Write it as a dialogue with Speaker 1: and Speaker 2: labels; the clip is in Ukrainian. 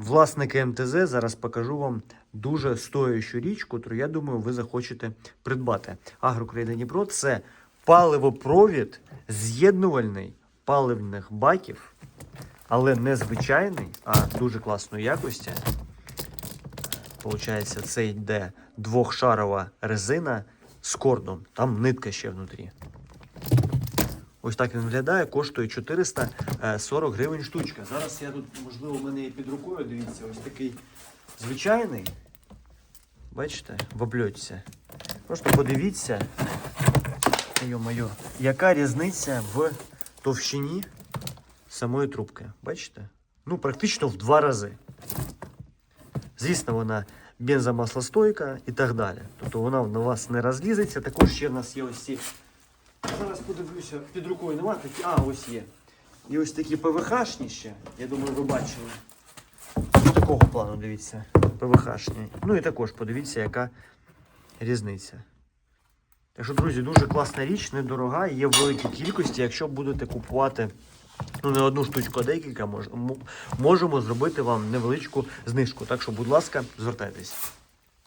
Speaker 1: Власники МТЗ зараз покажу вам дуже стоящу річ, яку я думаю, ви захочете придбати. Агрокраїна Дніпро це паливопровід з'єднувальний паливних баків, але не звичайний, а дуже класної якості. Получається, це йде двохшарова резина з кордом. Там нитка ще внутрі. Ось так він виглядає, коштує 440 гривень штучка. Зараз я тут, можливо, в мене є під рукою, дивіться, ось такий звичайний. Бачите, в обльотці. Просто подивіться, йо-моє, яка різниця в товщині самої трубки. Бачите? Ну, практично в два рази. Звісно, вона бензомаслостойка і так далі. Тобто вона на вас не розлізеться. Також ще в нас є ось ці. Зараз подивлюся, під рукою нема такі. А, ось є. І ось такі ПВХшні ще. Я думаю, ви бачили. Ось такого плану, дивіться. ПВХшні. Ну і також подивіться, яка різниця. Так що, друзі, дуже класна річ, недорога, є в великій кількості. Якщо будете купувати ну, не одну штучку, а декілька, можемо зробити вам невеличку знижку. Так що, будь ласка, звертайтесь.